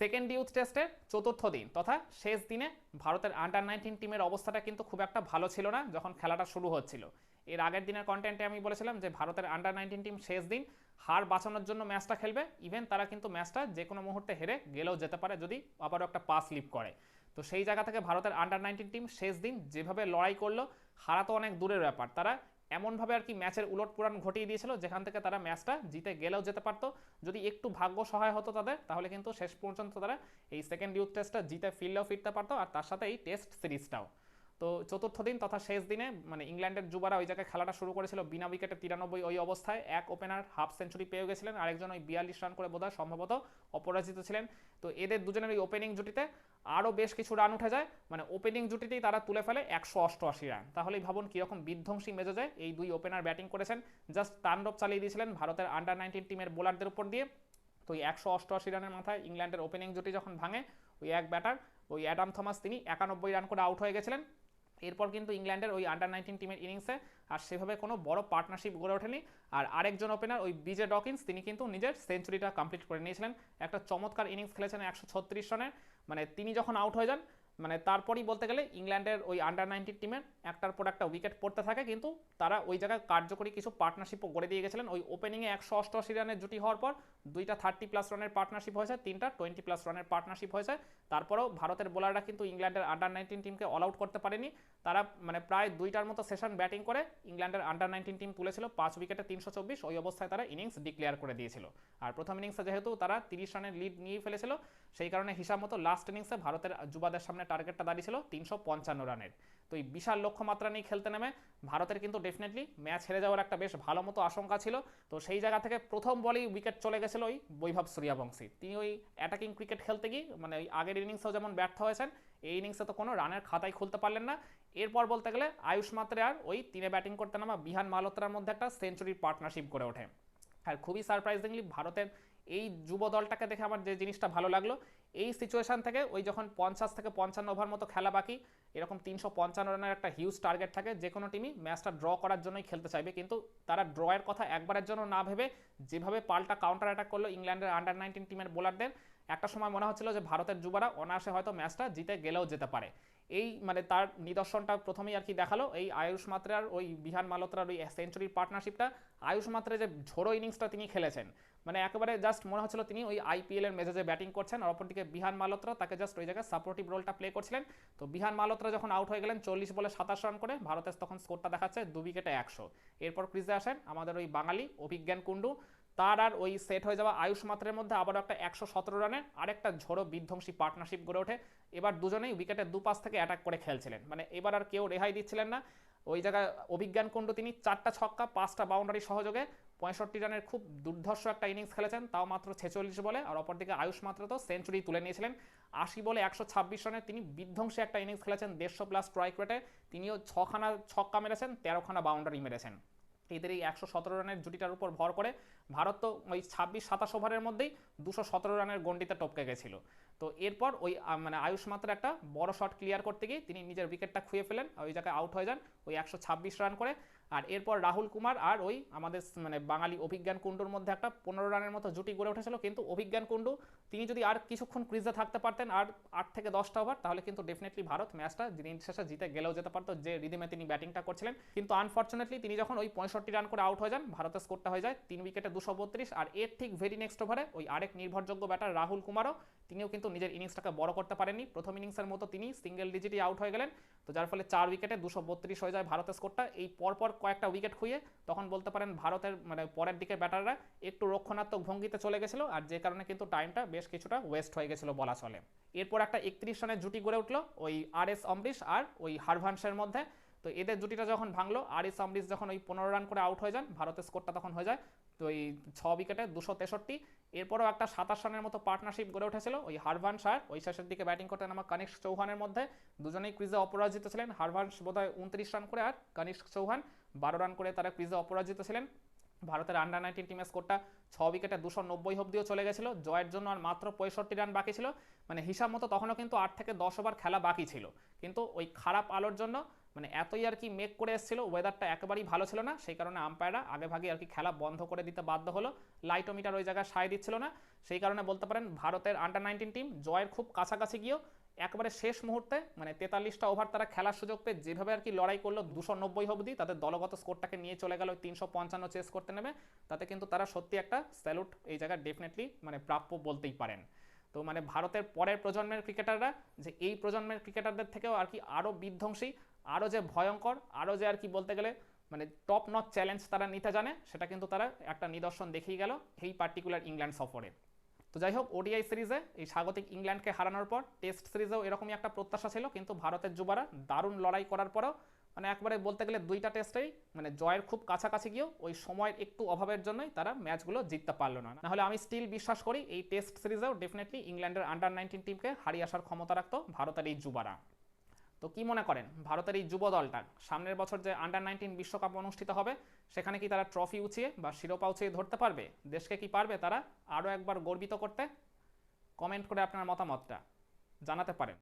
Second youth টেস্টের চতুর্থ দিন তথা শেষ দিনে ভারতের আন্ডার নাইনটিন টিমের অবস্থাটা কিন্তু খুব একটা ভালো ছিল না যখন খেলাটা শুরু হচ্ছিল। এর আগের দিনের কন্টেন্টে আমি বলেছিলাম যে ভারতের আন্ডার নাইনটিন টিম শেষ দিন হার বাঁচানোর জন্য ম্যাচটা খেলবে। ইভেন তারা কিন্তু ম্যাচটা যে কোনো মুহূর্তে হেরে গেলেও যেতে পারে যদি আবারও একটা পাস লিপ করে। তো সেই জায়গা থেকে ভারতের আন্ডার নাইনটিন টিম শেষ দিন যেভাবে লড়াই করল, হারা তো অনেক দূরের ব্যাপার। তারা এমনভাবে আর কি ম্যাচের উলট পুরাণ ঘটিয়ে দিয়েছিল, যেখান থেকে তারা ম্যাচটা জিতে গেলেও যেতে পারতো। যদি একটু ভাগ্য সহায় হতো তাদের, তাহলে কিন্তু শেষ পর্যন্ত তারা এই সেকেন্ড ইউথ টেস্টটা জিতে ফিরলেও ফিরতে পারতো, আর তার সাথে এই টেস্ট সিরিজটাও তো চতুর্থ দিন তথা শেষ দিনে মানে ইংল্যান্ডের যুবারা ওই জায়গায় খেলাটা শুরু করেছিল বিনা উইকেটে তিরানব্বই ওই অবস্থায়। এক ওপেনার হাফ সেঞ্চুরি পেয়ে গেছিলেন, আরেকজন ওই বিয়াল্লিশ রান করে বোধহয় সম্ভবত অপরাজিত ছিলেন। তো এদের দুজনের ওই ওপেনিং জুটিতে আরও বেশ কিছু রান উঠে যায়। মানে ওপেনিং জুটিতেই তারা তুলে ফেলে একশো অষ্টআশি রান তাহলেই ভাবুন কীরকম বিধ্বংসী মেজাজে এই দুই ওপেনার ব্যাটিং করেছেন। জাস্ট তাণ্ডব চালিয়ে দিয়েছিলেন ভারতের আন্ডার নাইনটিন টিমের বোলারদের উপর দিয়ে। তো ওই একশো অষ্টআশি রানের মাথায় ইংল্যান্ডের ওপেনিং জুটি যখন ভাঙে, ওই এক ব্যাটার ওই অ্যাডাম থমাস তিনি একানব্বই রান করে আউট হয়ে গেছিলেন। এরপর কিন্তু ইংল্যান্ডের ওই আন্ডার নাইনটিন টিমের ইনিংসে আর সেভাবে কোনো বড় পার্টনারশিপ গড়ে ওঠেনি। আর আরেকজন ওপেনার ওই বিজে ডকিন্স তিনি কিন্তু নিজের সেঞ্চুরিটা কমপ্লিট করে নিয়েছিলেন। একটা চমৎকার ইনিংস খেলেছেন একশো ছত্রিশ রানের। মানে তিনি যখন আউট হয়ে যান মানে তারপরই বলতে গেলে ইংল্যান্ডের ওই আন্ডার নাইনটিন টিমের একটার পর একটা উইকেট পড়তে থাকে, কিন্তু তারা ওই জায়গায় কার্যকরী কিছু পার্টনারশিপও গড়ে দিয়ে গেছিলেন। ওই ওপেনিংয়ে একশো অষ্টআশি রানের জুটি হওয়ার পর দুইটা থার্টি প্লাস রানের পার্টনারশিপ হয়েছে, তিনটা টোয়েন্টি প্লাস রানের পার্টনারশিপ হয়েছে। তারপরেও ভারতের বোলাররা কিন্তু ইংল্যান্ডের আন্ডার নাইনটিন টিমকে অল আউট করতে পারেনি। তারা মানে প্রায় দুইটার মতো সেশন ব্যাটিং করে ইংল্যান্ডের আন্ডার নাইনটিন টিম তুলেছিল, পাঁচ উইকেটে তিনশো চব্বিশ। ওই অবস্থায় তারা ইনিংস ডিক্লেয়ার করে দিয়েছিল। আর প্রথম ইনিংসে যেহেতু তারা তিরিশ রানের লিড নিয়ে ফেলেছিল, সেই কারণে হিসাব মতো লাস্ট ইনিংসে ভারতের যুবাদের সামনে টার্গেটটা দাঁড়িয়েছিল তিনশো পঞ্চান্ন রানের। তো এই বিশাল লক্ষ্যমাত্রা নিয়ে খেলতে নেমে ভারতের কিন্তু ডেফিনেটলি ম্যাচ হেরে যাওয়ার একটা বেশ ভালো মতো আশঙ্কা ছিল। তো সেই জায়গা থেকে প্রথম বলেই উইকেট চলে গেছিল ওই বৈভব সূর্যবংশী তিনি ওই অ্যাটাকিং ক্রিকেট খেলতে গিয়ে মানে ওই আগের ইনিংসেও যেমন ব্যর্থ হয়েছেন, এই ইনিংসে তো কোনো রানের খাতাই খুলতে পারলেন না। এরপর বলতে গেলে আয়ুষ মাত্রে আর ওই তিনে ব্যাটিং করতে নামা বিহান মালোত্রার মধ্যে একটা সেঞ্চুরির পার্টনারশিপ গড়ে ওঠে। আর খুবই সারপ্রাইজিংলি ভারতের এই যুব দলটাকে দেখে আমার যে জিনিসটা ভালো লাগল এই সিচুয়েশান থেকে ওই যখন পঞ্চাশ থেকে পঞ্চান্ন ওভার মতো খেলা বাকি, এরকম তিনশো পঞ্চান্ন রানের একটা হিউজ টার্গেট থাকে, যে কোনো টিমই ম্যাচটা ড্র করার জন্যই খেলতে চাইবে। কিন্তু তারা ড্রয়ের কথা একবারের জন্য না ভেবে যেভাবে পাল্টা কাউন্টার অ্যাটাক করল ইংল্যান্ডের আন্ডার নাইনটিন টিমের বোলারদের একটা সময় মনে হচ্ছিল যে ভারতের যুবরা অনায়াসে হয়তো ম্যাচটা জিতে গেলেও যেতে পারে। এই মানে তার নিদর্শনটা প্রথমেই আর কি দেখাল। এই আয়ুষ মাত্রার, ওই বিহান মালোত্রার ওই সেঞ্চুরির পার্টনারশিপটা আয়ুষ মাত্রা যে ঝোড়ো ইনিংসটা তিনি খেলেছেন। মানে একেবারে জাস্ট মনে হচ্ছিল তিনি ওই আইপিএল এর মেজাজে ব্যাটিং করছেন আর অপরদিকে বিহান মালোত্রা তাকে জাস্ট ওই জায়গায় সাপোর্টিভ রোলটা প্লে করছিলেন। তো বিহান মালোত্রা যখন আউট হয়ে গেলেন, চল্লিশ বলে সাতাশ রান করে ভারতের তখন স্কোরটা দেখাচ্ছে দু উইকেটে একশো। এরপর ক্রিজে আসেন আমাদের ওই বাঙালি অভিজ্ঞান কুণ্ডু। তার আর ওই সেট হয়ে যাওয়া আয়ুষ মাত্রের মধ্যে আবারও একটা একশো সতেরো রানের আরেকটা ঝোড়ো বিধ্বংসী পার্টনারশিপ গড়ে ওঠে। এবার দুজনেই উইকেটের দুপাশ থেকে অ্যাটাক করে খেলছিলেন। মানে এবার আর কেউ রেহাই দিচ্ছিলেন না। ওই জায়গায় অভিজ্ঞান কুণ্ডু তিনি চারটা ছক্কা, পাঁচটা বাউন্ডারি সহযোগে পঁয়ষট্টি রানের খুব দুর্ধর্ষ একটা ইনিংস খেলেছেন, তাও মাত্র ছেচল্লিশ বলে। আর অপরদিকে আয়ুষ মাত্র তো সেঞ্চুরি তুলে নিয়েছিলেন। আশি বলে একশো ছাব্বিশ রানে তিনি বিধ্বংসী একটা ইনিংস খেলেছেন দেড়শো প্লাস স্ট্রাইক রেটে তিনিও ছখানা ছক্কা মেরেছেন, তেরোখানা বাউন্ডারি মেরেছেন। এদের এই একশো সতেরো রানের জুটিটার উপর ভর করে ভারত তো ওই ছাব্বিশ সাতাশ ওভারের মধ্যেই দুশো সতেরো রানের গন্ডিতে টপকে গেছিল। তো এরপর ওই মানে আয়ুষ মাত্র একটা বড় শট ক্লিয়ার করতে গিয়ে তিনি নিজের উইকেটটা খুঁয়ে ফেলেন ওই জায়গায় আউট হয়ে যান ওই একশো ছাব্বিশ রান করে। আর এরপর রাহুল কুমার আর ওই আমাদের মানে বাঙালি অভিজ্ঞান কুণ্ডুর মধ্যে একটা পনেরো রানের মতো জুটি গড়ে উঠেছিল। কিন্তু অভিজ্ঞান কুণ্ডু তিনি যদি আর কিছুক্ষণ ক্রিজে থাকতে পারতেন, আর আট থেকে দশটা ওভার, তাহলে কিন্তু ডেফিনেটলি ভারত ম্যাচটা দিন শেষে জিতে গেলেও যেতে পারতো যে রিদিমে তিনি ব্যাটিংটা করছিলেন। কিন্তু আনফর্চুনেটলি তিনি যখন ওই পঁয়ষট্টি রান করে আউট হয়ে যান, ভারতের স্কোরটা হয়ে যায় তিন উইকেটে দুশো বত্রিশ, আর এর ঠিক ভেরি নেক্সট ওভারে ওই আরেক নির্ভরযোগ্য ব্যাটার রাহুল কুমারও, তিনিও কিন্তু নিজের ইনিংসটাকে বড় করতে পারেননি। প্রথম ইনিংসের মতো তিনি সিঙ্গেল ডিজিটই আউট হয়ে গেলেন। তো যার ফলে চার উইকেটে দুশো বত্রিশ হয়ে যায় ভারতের স্কোরটা এই পরপর কয়েকটা উইকেট খুঁয়ে তখন বলতে পারেন ভারতের মানে পরের দিকের ব্যাটাররা একটু রক্ষণাত্মক ভঙ্গিতে চলে গেছিল, আর যে কারণে কিন্তু টাইমটা বেশ কিছুটা ওয়েস্ট হয়ে গেছিল বলা চলে। এরপর একটা একত্রিশ রানের জুটি গড়ে উঠল ওই আর এস অমরিশ আর ওই হারভানসের মধ্যে। তো এদের জুটিটা যখন ভাঙলো আর এস অমরিশ যখন ওই পনেরো রান করে আউট হয়ে যান, ভারতের স্কোরটা তখন হয়ে যায় তো এই ছ উইকেটে দুশো তেষট্টি। এরপরও একটা সাতাশ রানের মতো পার্টনারশিপ গড়ে উঠেছিল ওই হারভান্স আর ওই শেষের দিকে ব্যাটিং করতে নামা কনিষ্ক চৌহানের মধ্যে। দুজনেই ক্রিজে অপরাজিত ছিলেন। হারভান্স বোধহয় উনত্রিশ রান করে আর কনিষ্ক চৌহান বারো রান করে তারা ক্রিজে অপরাজিত ছিলেন। ভারতের আন্ডার নাইনটিন টিমের স্কোরটা ছ উইকেটে দুশো নব্বই অব্দিও চলে গেছিল। জয়ের জন্য আর মাত্র পঁয়ষট্টি রান বাকি ছিল। মানে হিসাব মতো তখনও কিন্তু আট থেকে দশ ওভার খেলা বাকি ছিল। কিন্তু ওই খারাপ আলোর জন্য মানে এতই আর কি মেক করে এসেছিল ওয়েদারটা একেবারেই ভালো ছিল না। সেই কারণে আম্পায়াররা আগে ভাগে আর কি খেলা বন্ধ করে দিতে বাধ্য হলো। লাইটোমিটার ওই জায়গায় সায় দিচ্ছিল না। সেই কারণে বলতে পারেন ভারতের আন্ডার নাইনটিন টিম জয়ের খুব কাছাকাছি গিয়েও একবারে শেষ মুহূর্তে মানে তেতাল্লিশটা ওভার তারা খেলার সুযোগ পেয়ে যেভাবে আর কি লড়াই করল দুশো নব্বই অবধি, তাদের দলগত স্কোরটাকে নিয়ে চলে গেল তিনশো পঞ্চান্ন চেস করতে নেবে তাতে কিন্তু তারা সত্যি একটা স্যালুট এই জায়গায় ডেফিনেটলি মানে প্রাপ্য বলতেই পারেন। তো মানে ভারতের পরের প্রজন্মের ক্রিকেটাররা যে এই প্রজন্মের ক্রিকেটারদের থেকেও আর কি আরও বিধ্বংসী আরও যে ভয়ঙ্কর আরও যে আর কি বলতে গেলে মানে টপ নট চ্যালেঞ্জ তারা নিতে জানে, সেটা কিন্তু তারা একটা নিদর্শন দেখিয়ে গেল এই পার্টিকুলার ইংল্যান্ড সফরে। তো যাই হোক ওডিআই সিরিজে এই স্বাগতিক ইংল্যান্ডকে হারানোর পর টেস্ট সিরিজেও এরকমই একটা প্রত্যাশা ছিল, কিন্তু ভারতের যুবারা দারুণ লড়াই করার পরও মানে একবারে বলতে গেলে দুইটা টেস্টেই মানে জয়ের খুব কাছাকাছি গিয়েও ওই সময়ের একটু অভাবের জন্যই তারা ম্যাচগুলো জিততে পারল না। নাহলে আমি স্টিল বিশ্বাস করি, এই টেস্ট সিরিজেও ডেফিনেটলি ইংল্যান্ডের আন্ডার নাইনটিন টিমকে হারিয়ে আসার ক্ষমতা রাখতো ভারতের এই যুবারা। তো কি মনে করেন? ভারতের এই যুব দলটা সামনের বছর যে আন্ডার নাইনটিন বিশ্বকাপ অনুষ্ঠিত হবে, সেখানে কি তারা ট্রফি উঁচিয়ে বা শিরোপা উঁচিয়ে ধরতে পারবে? দেশকে কি পারবে তারা? আরও একবার গর্বিত করতে? কমেন্ট করে আপনার মতামতটা জানাতে পারেন।